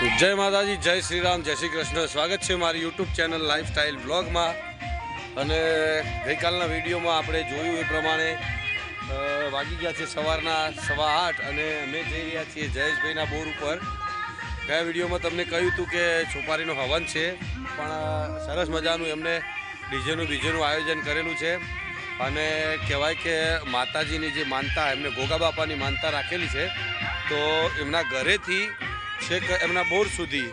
જય માતાજી, જય શ્રી રામ જય શ્રી કૃષ્ણ. સ્વાગત છે મારી યુટ્યુબ ચેનલ લાઈફસ્ટાઈલ બ્લોગમાં અને ગઈકાલના વિડીયોમાં આપણે જોયું એ પ્રમાણે વાગી ગયા છે સવારના સવા આઠ અને અમે જઈ રહ્યા છીએ જયેશભાઈના બોર ઉપર. ગયા વિડીયોમાં તમને કહ્યું હતું કે સોપારીનો હવન છે, પણ સરસ મજાનું એમને ડીજેનું બીજેનું આયોજન કરેલું છે. અને કહેવાય કે માતાજીની જે માનતા, એમને ગોગા બાપાની માનતા રાખેલી છે, તો એમના ઘરેથી છેક એમના બોર સુધી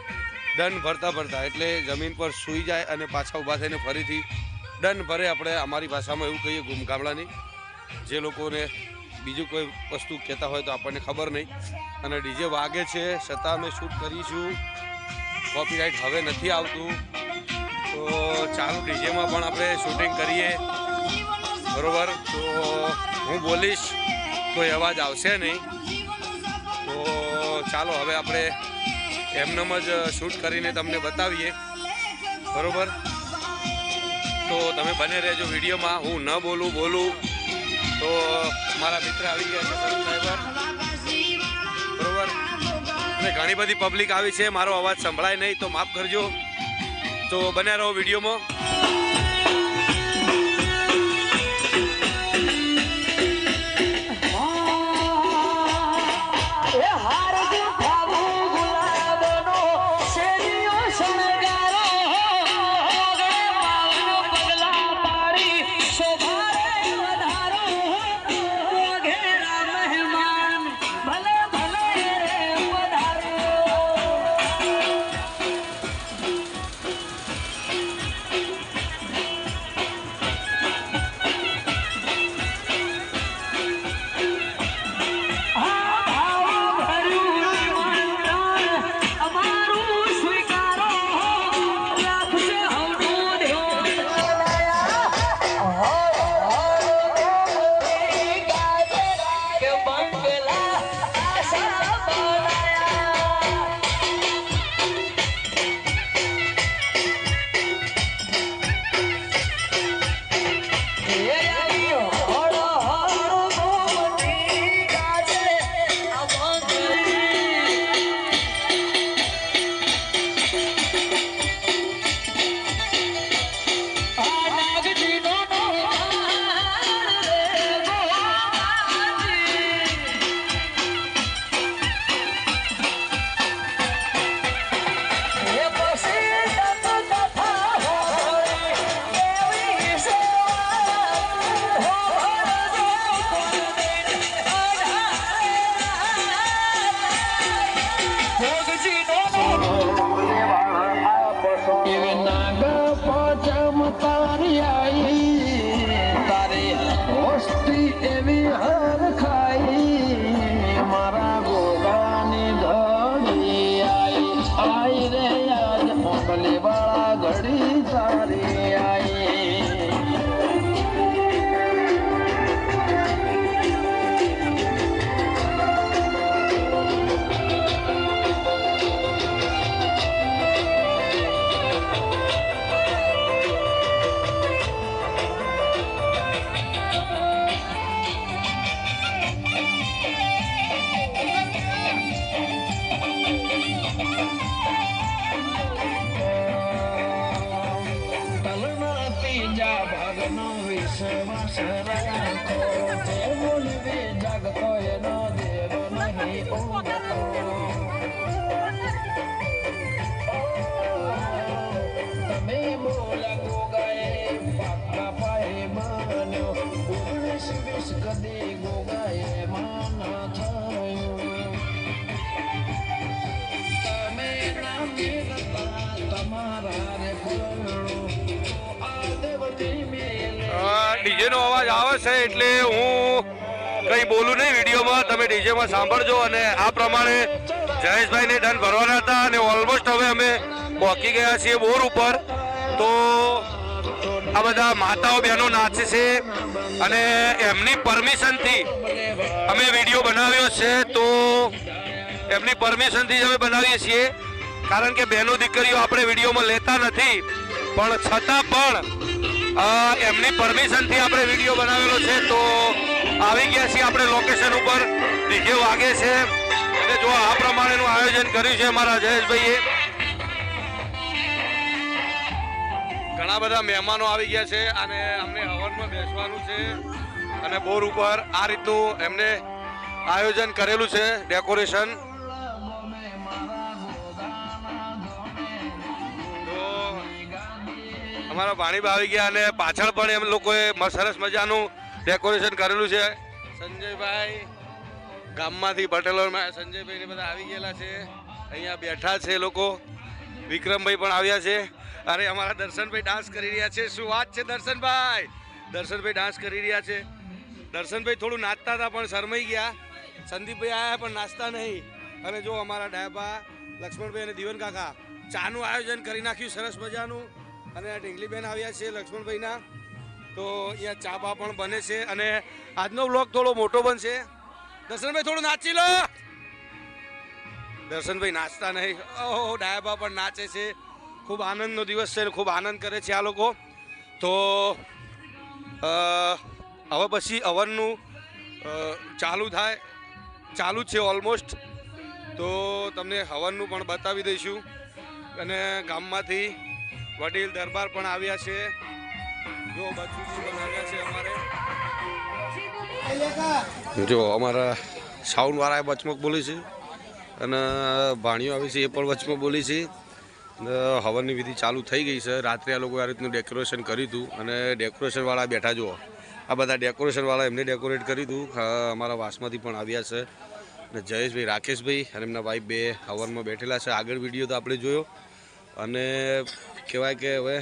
દંડ ભરતા ભરતા, એટલે જમીન પર સૂઈ જાય અને પાછા ઊભા થઈને ફરીથી દંડ ભરે આપણે અમારી ભાષામાં એવું કહીએ ગુમગામડાની. જે લોકોને બીજું કોઈ વસ્તુ કહેતા હોય તો આપણને ખબર નહીં. અને ડીજે વાગે છે છતાં અમે શૂટ કરીશું. કોપીરાઇટ હવે નથી આવતું. તો ચાલુ ડીજેમાં પણ આપણે શૂટિંગ કરીએ. બરોબર? તો હું બોલીશ, કોઈ અવાજ આવશે નહીં. તો ચાલો, હવે આપણે એમનેમ જ શૂટ કરીને તમને બતાવીએ. બરોબર? તો તમે બને રહેજો વિડીયોમાં. હું ન બોલું બોલું. તો મારા મિત્ર આવી ગયા છે સબસ્ક્રાઈબર બરોબર? અને ઘણી બધી પબ્લિક આવી છે. મારો અવાજ સંભળાય નહીં, તો માફ કરજો. તો બને રહો વિડીયોમાં. એવી હર ખાઈ મારા ગોગાની ઘડી આઈ. આઈ રે આજ મોગલી વાળા ઘડી સારી આઈ. Oh, my God. છે એટલે હું કંઈ બોલું નહીં વિડીયોમાં, તમે ડીજેમાં સાંભળજો અને આ પ્રમાણે જયેશભાઈને ડન ભરવાના હતા અને ઓલમોસ્ટ હવે અમે પહોંચી ગયા છીએ બોર ઉપર. તો આ બધા માતાઓ બહેનો નાચે છે અને એમની પરમિશનથી અમે વીડિયો બનાવ્યો છે, તો એમની પરમિશનથી જ અમે બનાવીએ છીએ. કારણ કે બહેનો દીકરીઓ આપણે વિડીયોમાં લેતા નથી, પણ છતાં પણ એમની પરમિશનથી આપણે વીડિયો બનાવેલો છે, તો આવી ગયા છીએ આપણે લોકેશન ઉપર. ડીજે વાગે છે. અને જો આ પ્રમાણેનું આયોજન કર્યું છે અમારા જયેશભાઈએ. ઘણા બધા મહેમાનો આવી ગયા છે અને અમને હવનમાં બેસવાનું છે. અને બોર ઉપર આ રીતનું એમને આયોજન કરેલું છે, ડેકોરેશન. અમારા પાણી આવી ગયા અને પાછળ પણ એમ લોકોએ સરસ મજાનું ડેકોરેશન કરેલું છે. સંજયભાઈ, ગામમાંથી પટેલોમાં સંજયભાઈ બધા આવી ગયેલા છે. અહીંયા બેઠા છે લોકો. વિક્રમભાઈ પણ આવ્યા છે. અરે, અમારા દર્શનભાઈ ડાન્સ કરી રહ્યા છે. શું વાત છે દર્શનભાઈ? દર્શનભાઈ ડાન્સ કરી રહ્યા છે. દર્શનભાઈ થોડું નાચતા હતા, પણ શરમાઈ ગયા. સંદીપભાઈ આવ્યા પણ નાચતા નહીં. અને જો અમારા ડાયબા લક્ષ્મણભાઈ અને દીવન કાકા, ચાનું આયોજન કરી નાખ્યું, સરસ મજાનું. અને ઢીંગલીબેન આવ્યા છે લક્ષ્મણભાઈના. તો અહીંયા ચા બા પણ બને છે અને આજનો બ્લોગ થોડો મોટો બનશે. દર્શનભાઈ, થોડું નાચી લો. દર્શનભાઈ નાચતા નહીં. ઓહો, ડાયાબા પણ નાચે છે. ખૂબ આનંદનો દિવસ છે ખૂબ આનંદ કરે છે આ લોકો. તો હવે પછી અવનનું ચાલુ થાય. ચાલુ છે ઓલમોસ્ટ. તો તમને હવનનું પણ બતાવી દઈશું. અને ગામમાંથી વડીલ દરબાર પણ આવ્યા છે. જો બચુજી પણ આવ્યા છે અમારે. જો અમારા સાઉન્ડવાળા વચમાં બોલી છે અને ભાણીઓ આવી છે એ પણ વચમાં બોલી છે. હવનની વિધિ ચાલુ થઈ ગઈ છે. રાત્રે આ લોકો આ રીતનું ડેકોરેશન કર્યું હતું અને ડેકોરેશનવાળા બેઠા જુઓ. આ બધા ડેકોરેશનવાળા એમને ડેકોરેટ કર્યું હતું. અમારા વાસમાંથી પણ આવ્યા છે. અને જયેશભાઈ, રાકેશભાઈ અને એમના ભાઈ બે હવનમાં બેઠેલા છે. આગળ વીડિયો તો આપણે જોયો. અને કહેવાય કે હવે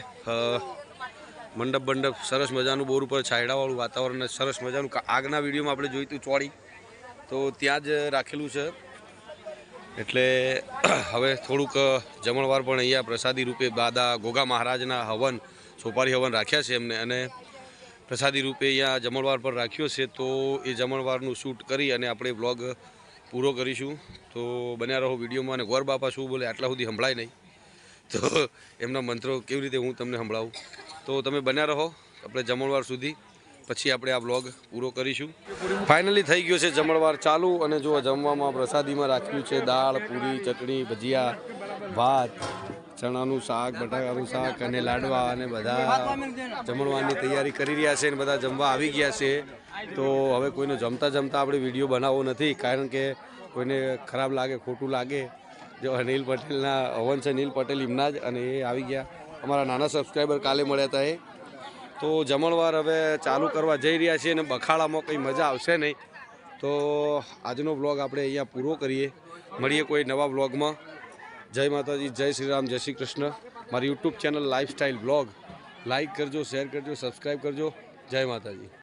મંડપ મંડપ સરસ મજાનું બોર ઉપર છાયડાવાળું વાતાવરણ સરસ મજાનું આગના વિડીયોમાં આપણે જોઈતું ચોડી તો ત્યાં જ રાખેલું છે. એટલે, હવે થોડુંક જમણવાર પણ અહીંયા પ્રસાદી રૂપે દાદા ગોગા મહારાજના હવન, સોપારી હવન રાખ્યા છે એમને. અને પ્રસાદી રૂપે અહીંયા જમણવાર પર રાખ્યો છે. તો એ જમણવારનું શૂટ કરી અને આપણે બ્લોગ પૂરો કરીશું. તો બન્યા રહો વિડીયોમાં અને ગોર બાપા શું બોલે આટલા સુધી સંભળાય નહીં. તો એમના મંત્રો કેવી રીતે હું તમને સંભળાવું? તો તમે બન્યા રહો આપણે જમણવાર સુધી. પછી આપણે આ બ્લોગ પૂરો કરીશું. ફાઇનલી થઈ ગયો છે જમણવાર ચાલુ અને જો જમવામાં પ્રસાદીમાં રાખ્યું છે દાળ, પૂરી, ચટણી, ભજીયા, ભાત, ચણાનું શાક, બટાકાનું શાક અને લાડવા અને બધા જમણવારની તૈયારી કરી રહ્યા છે અને બધા જમવા આવી ગયા છે. તો હવે કોઈને જમતા જમતા આપણે વીડિયો બનાવવો નથી કારણ કે કોઈને ખરાબ લાગે, ખોટું લાગે જો અનિલ પટેલના હવન છે નીલ પટેલ એમના જ અને એ આવી ગયા. અમારા નાના સબસ્ક્રાઈબર કાલે મળ્યા હતા એ. તો જમણવાર હવે ચાલુ કરવા જઈ રહ્યા છીએ અને બખાડામાં કંઈ મજા આવશે નહીં. તો આજનો બ્લોગ આપણે અહીંયા પૂરો કરીએ. મળીએ કોઈ નવા બ્લોગમાં જય માતાજી, જય શ્રી રામ, જય શ્રી કૃષ્ણ. મારી YouTube channel lifestyle blog like કરજો શેર કરજો સબસ્ક્રાઈબ કરજો. જય માતાજી.